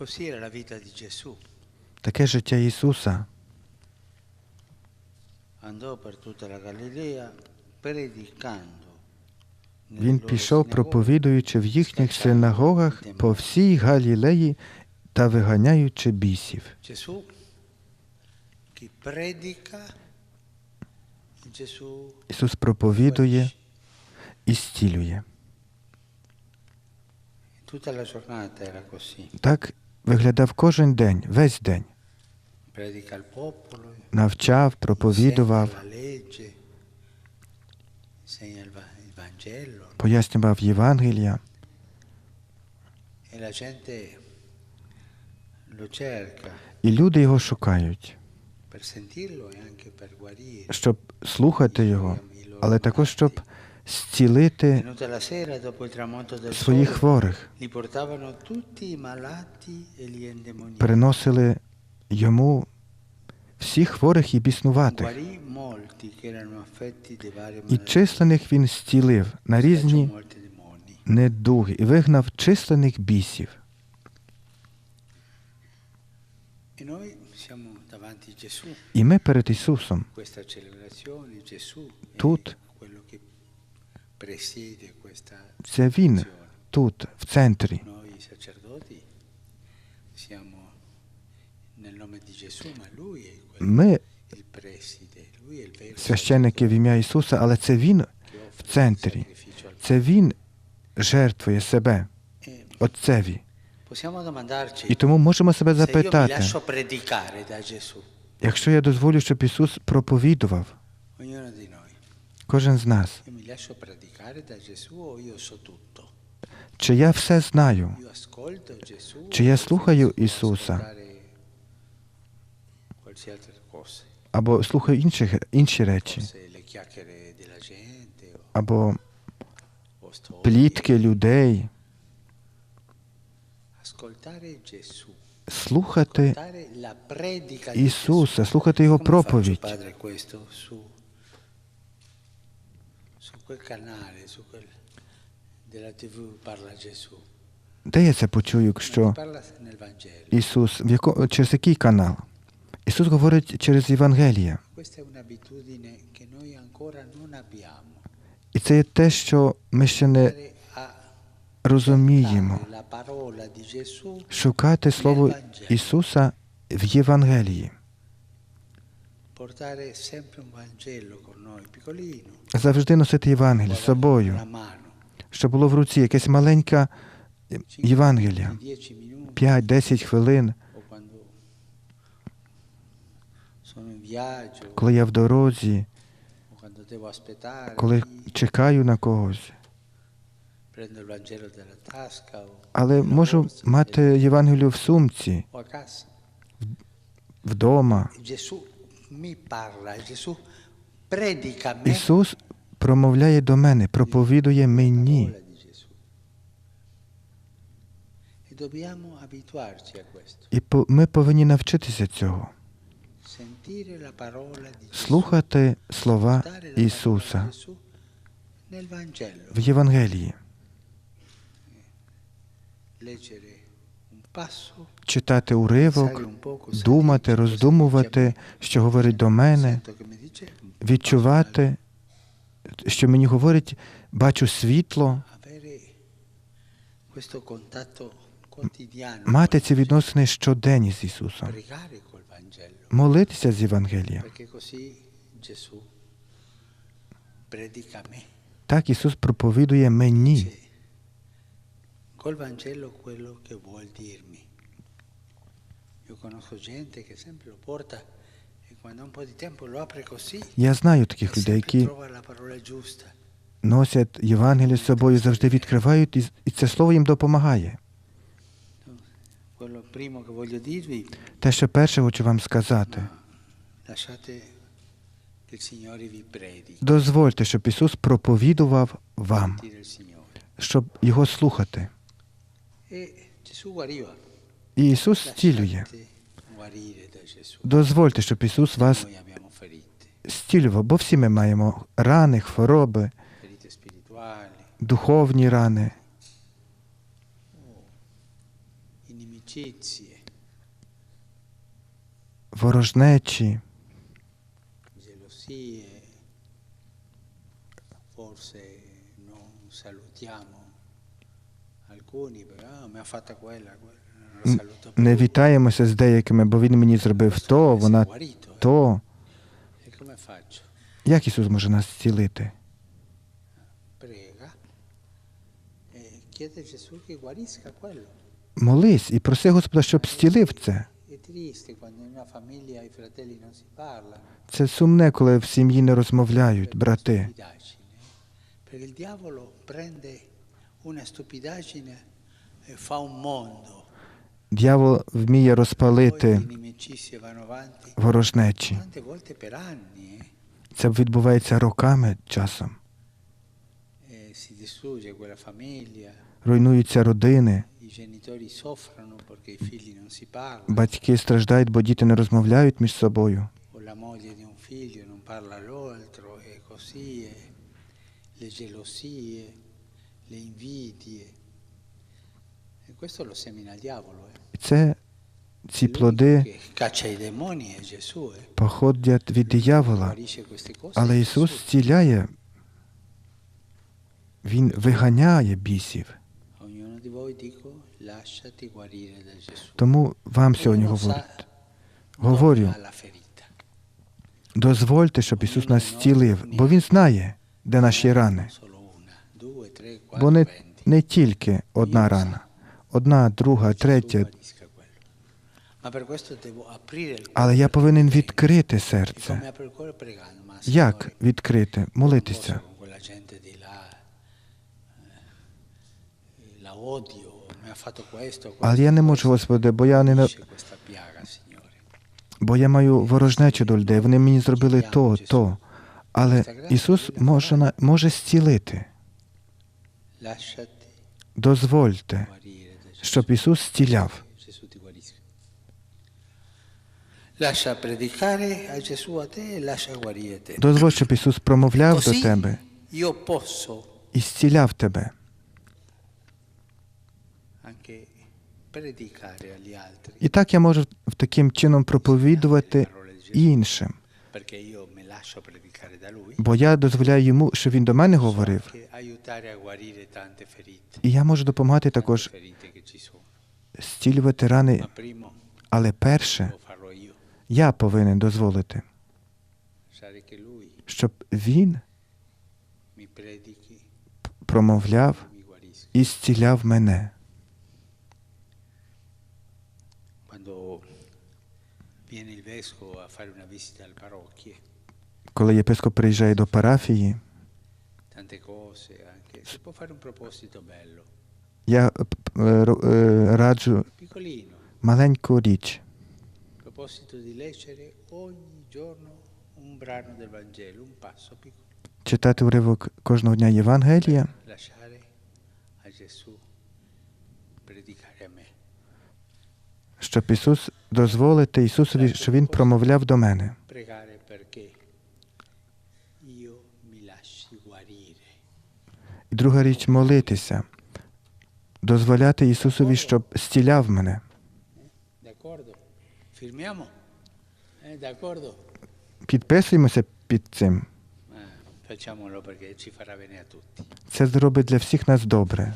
Così era la vita di Gesù. Таке життя Ісуса. Andò per tutta la Galilea predicando. Він пішов, проповідуючи в їхніх синагогах по всій Галілеї та виганяючи бісів. Gesù chi predica, Gesù Ісус проповідує і зцілює. Tutta la giornata era così. Так виглядав кожен день, весь день. Навчав, проповідував, пояснював Євангелія. e І люди його шукають, e щоб слухати його, але також щоб зцілити своїх хворих, e приносили йому всіх хворих і біснуватих. І численних він зцілив на різні недуги і вигнав численних бісів. E І ми перед Ісусом. questa Це Він тут, в центрі. Ми священники в ім'я Ісуса, але це Він в центрі. Це Він жертвує себе E Отцеві. І тому можемо себе запитати, якщо я дозволю, щоб Ісус проповідував, кожен з нас, чи я все знаю, Чи я слухаю Ісуса? або слухаю інших, інші речі, або плітки людей, слухати Ісуса, слухати Його проповідь. Su, quel canale, su quel della TV parla Gesù. Де я це почую, Ma що ti parla nel Vangelo. Ісус, в яко, через який канал? Ісус говорить через abbiamo. І це є те, що ми ще не розуміємо. Шукати Слово Ісуса в Євангелії. portare sempre un Vangelo con noi, piccolino, Завжди носити Євангеліє з собою, щоб було в руці якесь маленьке 5 Євангелія. 10 5-10 хвилин, коли я в дорозі, коли чекаю на когось. Але можу мати Євангелію в сумці, вдома. Ісус промовляє до мене, проповідує мені. E І ми повинні навчитися цього, слухати слова Ісуса в Євангелії, читати уривок, думати, роздумувати, що говорить до мене, відчувати, що мені говорить, бачу світло, мати ці відносини щоденні з Ісусом, молитися з Євангелія. Так Ісус проповідує мені. Col Vangelo quello che vuol dirmi. Io conosco gente che sempre lo porta e quando ha un po' di tempo lo apre così Я знаю e таких людей, які носять Євангеліє з собою, завжди відкривають, і- це слово їм допомагає. Те, що перше хочу вам сказати, дозвольте, щоб Ісус проповідував вам, щоб Його слухати. E Gesù guariva. І Ісус зцілює. Дозвольте, щоб Ісус вас зцілював, бо всі ми маємо рани, хвороби, духовні рани, ворожнечі, forse non salutiamo не вітаємося з деякими, бо він мені зробив то, вона то. Як Ісус може нас зцілити? Молись і проси Господа, щоб зцілив це. Це сумне, коли в сім'ї не розмовляють, брати. Una stupidaggine e fa un mondo. Д'явол вміє розпалити ворожнечі. eh, Це відбувається роками часом. e Руйнуються родини, батьки страждають, бо діти не розмовляють між собою. Le invidie. E. Eh. Це ці плоди. Eh. походять від диявола, але Ісус зціляє, Він виганяє бісів. Тому вам сьогодні говорю, говорю, дозвольте, щоб Ісус нас зцілив, бо Він знає, де наші рани. Non solo una, due, tre, Бо не, не тільки одна рана, одна, друга, третя. Але я повинен відкрити серце. Як відкрити? Молитися. Але я не можу, Господи, бо я не бо я маю ворожнечу до людей. Вони мені зробили то, то. Але Ісус може, може зцілити. Дозвольте, щоб Ісус e te. Дозволь, щоб Ісус промовляв до тебе і зціляв тебе. І так я можу таким чином проповідувати іншим, бо я дозволяю йому, щоб він до мене говорив. І я можу допомагати також зцілювати рани, але перше я повинен дозволити, щоб він промовляв e і зціляв мене. Коли єпископ приїжджає до парафії, tante cose anche. Si può fare un proposito bello, я е, е, е, раджу piccolino. маленьку річ. proposito di leggere ogni giorno un brano del Vangelo, un passo piccolo, Читати уривок кожного дня Євангелія, lasciare a Gesù predicare a me. щоб Ісус дозволити Ісусові, щоб Він промовляв до мене. Pregare perché io. І друга річ молитися, дозволяти Ісусові, щоб зціляв мене. Eh? Підписуємося під цим. Eh. Це зробить для всіх нас добре.